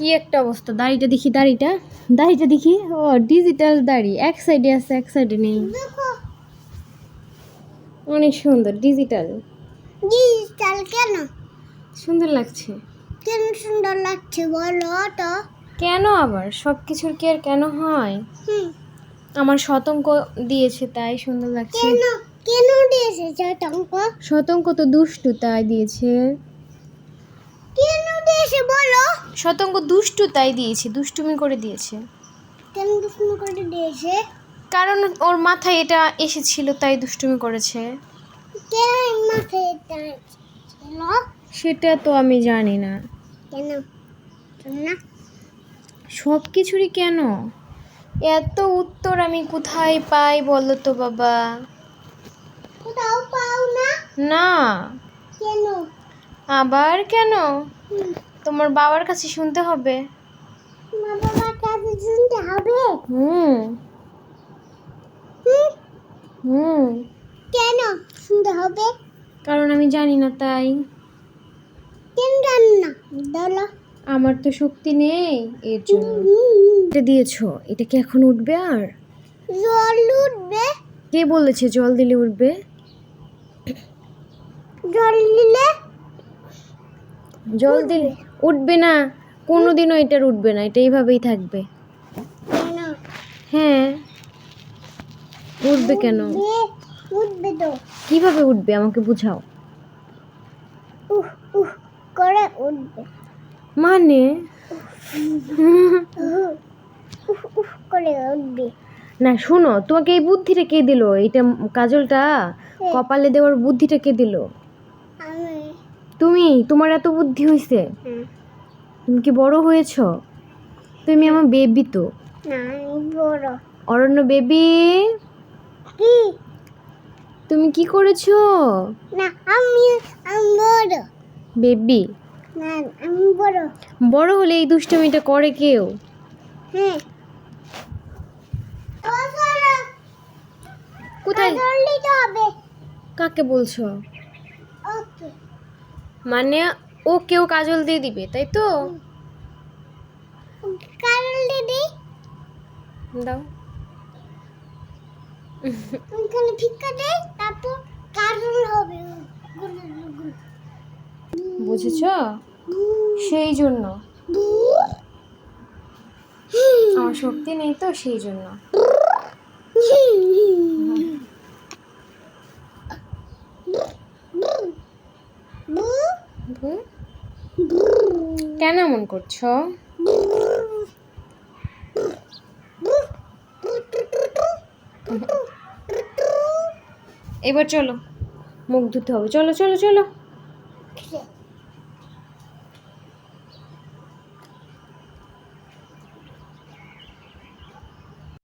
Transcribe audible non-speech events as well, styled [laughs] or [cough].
কি একটা অবস্থা? দাড়িটা দেখি দাড়িটা। দাড়িটা দেখি। ও ডিজিটাল দাড়ি। এক সাইডে আছে এক সাইডে নেই। অনেক সুন্দর ডিজিটাল ডিজিটাল কেন? সুন্দর লাগছে। কেন সুন্দর লাগছে বলো তো। কেন আবার? সব কিছুর কি আর কেন হয়? হুম। আমার শতঙ্ক দিয়েছে তাই সুন্দর লাগছে। কেন? কেন দিয়েছে চটঙ্ক শতঙ্ক তো দুষ্টু তাই দিয়েছে। কেন দিয়েছে বলো শতঙ্ক দুষ্টু তাই দিয়েছে দুষ্টুমি করে দিয়েছে। কেন দুষ্ম করে দিয়েছে? কারণ ওর মাথায় এটা এসেছিল তাই দুষ্টুমি করেছে। কেন মাথায় এটা ছিল সেটা তো আমি জানি না। কেন? না। সব কিছুরই কেন? এত উত্তর আমি কোথায় পাই বলো তো বাবা। কোথাও পাও না? না। কেন? আবার কেন? তোমার বাবার কাছে শুনতে হবে। বাবার কাছে শুনতে হবে? হুম। হুম, কেন শুনতে হবে? কারণ আমি জানি না তাই। কেন জানো না? বলো আমার তো শক্তি নেই এর জন্য। এটা দিয়েছ এটা কি এখন উঠবে আর? জল উঠবে। কে বলেছে জল দিলে উঠবে? জল দিলে? জল দিলে উঠবে না কোনোদিনও এটার উঠবে না এটা এইভাবেই থাকবে। হ্যাঁ। উঠবে কেন? উঠবে, তো কীভাবে উঠবে আমাকে বুঝাও। উহ উহ করে উঠবে মানে? উহ, উহ উহ করে উঠবে না শোনো তোমাকে এই বুদ্ধিটা কে দিল? এটা কাজলটা? কপালে দেওয়ার বুদ্ধিটা কে দিল? আমি তুমি তোমার এত বুদ্ধি হয়েছে তুমি কি বড় হয়েছো? তুমি আমার বেবি তো। অরণ্য বেবি? তুমি কি করেছ? না আমি আমি বড়। বেবি? না আমি বড়। বড় হলে এই দুষ্টমিটা করে কেউ? হ্যাঁ। কোথায়? কাকে বলছো? ওকে। মানে ও কেউ কাজল দিয়ে দিবে তাই তো? কারণ দিদি। দাও। ওইখানে ভিক্ষা দেয় তারপর কারণ হবে বুঝেছ? সেই জন্য। আমার শক্তি নেই তো সেই জন্য [laughs] হুম? কেন এমন করছ? এবার চলো মুখ ধুতে হবে। চলো চলো চলো.